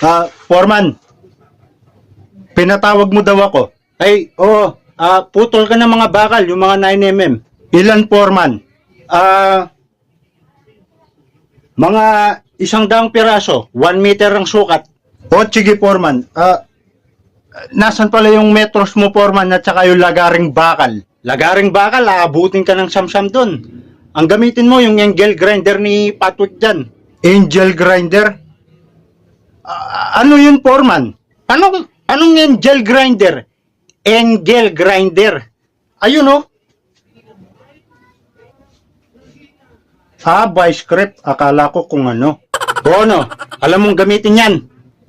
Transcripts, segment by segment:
Ah, Foreman. Pinatawag mo daw ako. Ay, oo. Ah, putol ka ng mga bakal, yung mga 9mm. Ilan, Foreman? Ah, mga isang daang piraso, 1 meter ang sukat. O, sige, Foreman. Ah, nasan pala yung metros mo, Foreman, at saka yung lagaring bakal? Lagaring bakal, aabutin ka ng samsam doon. Ang gamitin mo, yung angel grinder ni Patwick dyan. Angel grinder? Ah, ano yun, Foreman? Anong, anong angel grinder? Angel grinder. Ayun, oh. Ah, by script. Akala ko kung ano. Bono, alam mong gamitin yan.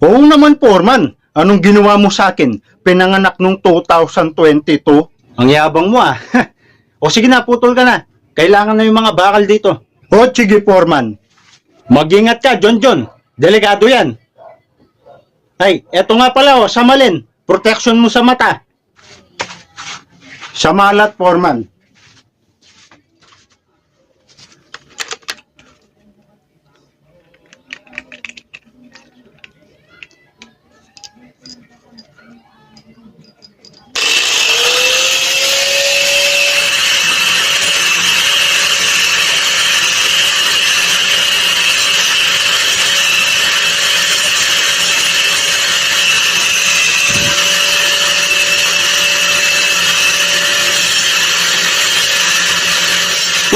Oo naman, Foreman. Anong ginawa mo sa akin? Pinanganak nung 2022? Ang yabang mo ah. o sige na, putol ka na. Kailangan na yung mga bakal dito. O sige, Foreman. Mag-ingat ka, John John. Delikado yan. Ay, eto nga pala oh, samalin. Protection mo sa mata. Sa malat, Foreman.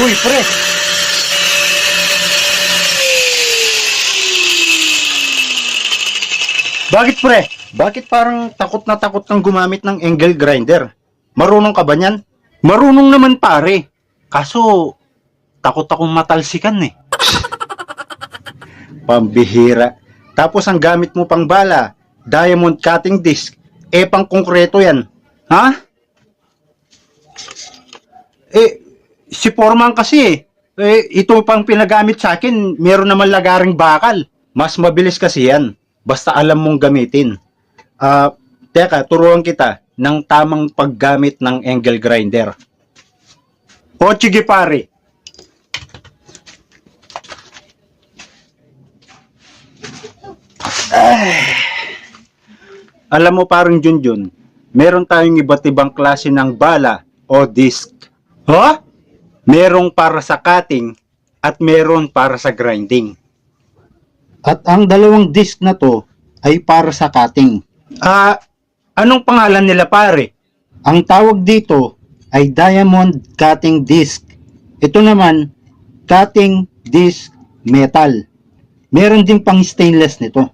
Uy, pre! Bakit pre? Bakit parang takot na takot kang gumamit ng angle grinder? Marunong ka ba niyan? Marunong naman pare. Kaso, takot akong matalsikan eh. Pambihira. Tapos ang gamit mo pang bala, diamond cutting disc, eh pang konkreto yan. Ha? Eh, si Foreman kasi eh. Ito pang pinagamit sa akin, meron naman lagaring bakal. Mas mabilis kasi yan. Basta alam mong gamitin. Ah, teka, turuan kita ng tamang paggamit ng angle grinder. O, sige pare. Alam mo parang Junjun, meron tayong iba't ibang klase ng bala o disc. Ha? Merong para sa cutting at meron para sa grinding. At ang dalawang disc na to ay para sa cutting. Ah, anong pangalan nila pare? Ang tawag dito ay diamond cutting disc. Ito naman, cutting disc metal. Meron din pang stainless nito.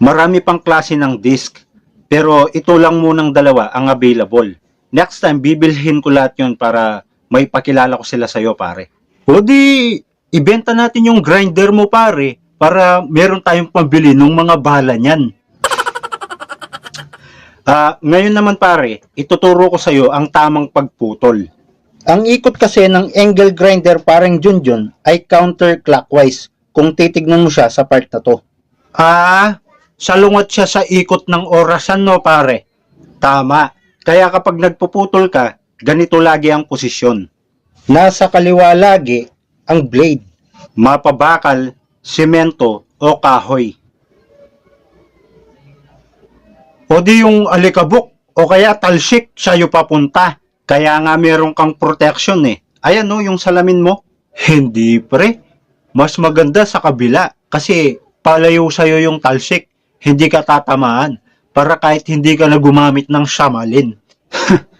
Marami pang klase ng disc, pero ito lang munang dalawa ang available. Next time, bibilhin ko lahat yon para may pakilala ko sila sa'yo, pare. O di, ibenta natin yung grinder mo, pare, para meron tayong pambili ng mga bala niyan. Ah, ngayon naman pare, ituturo ko sa iyo ang tamang pagputol. Ang ikot kasi ng angle grinder parang Junjun ay counterclockwise kung titignan mo siya sa part na to. Ah, salungat siya sa ikot ng orasan no pare. Tama. Kaya kapag nagpuputol ka, ganito lagi ang posisyon. Nasa kaliwa lagi ang blade. Mapabakal, semento o kahoy. O di yung alikabok o kaya talsik sa'yo papunta. Kaya nga meron kang protection eh. Ayan no, yung salamin mo. Hindi pre. Mas maganda sa kabila kasi palayo sa'yo yung talsik. Hindi ka tatamaan para kahit hindi ka na gumamit ng shamalin.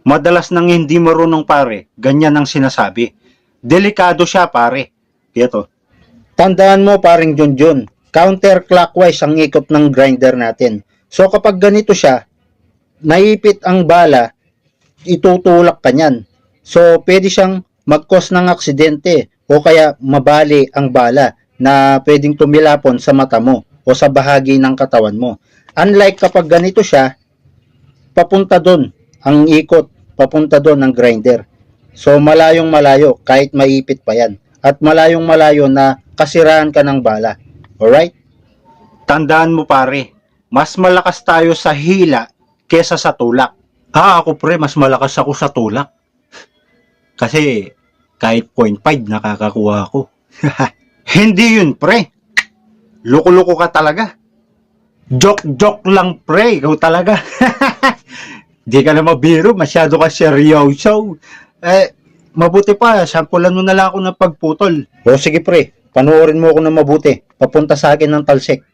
Madalas nang hindi marunong pare, ganyan ang sinasabi. Delikado siya pare. Ito. Tandaan mo paring Junjun, counterclockwise ang ikot ng grinder natin. So kapag ganito siya, naipit ang bala, itutulak ka niyan. So pwede siyang mag-cause ng aksidente o kaya mabali ang bala na pwedeng tumilapon sa mata mo o sa bahagi ng katawan mo. Unlike kapag ganito siya, papunta doon ang ikot, papunta doon ang grinder. So malayong malayo kahit maipit pa yan. At malayong malayo na kasiraan ka ng bala. Alright? Tandaan mo pare, mas malakas tayo sa hila kesa sa tulak. Ah, ako pre, mas malakas ako sa tulak. Kasi kahit 0.5 nakakakuha ako. Hindi yun pre. Loko-loko ka talaga. Joke-joke lang, pre. Ikaw talaga. Di ka na mabiro. Masyado ka seryoso. Eh, mabuti pa. Sampulan mo na lang ako ng pagputol. O sige, pre. Panoorin mo ako ng mabuti. Papunta sa akin ng talsik.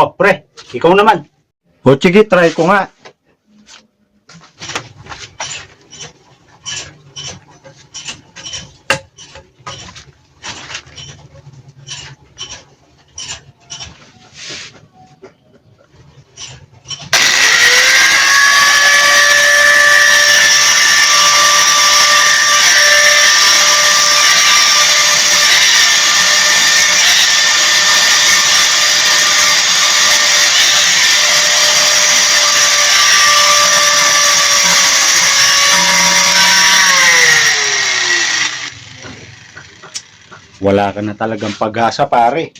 Oh, pre, ikaw naman. O sige, try ko nga. Wala ka na talagang pag-asa, pare.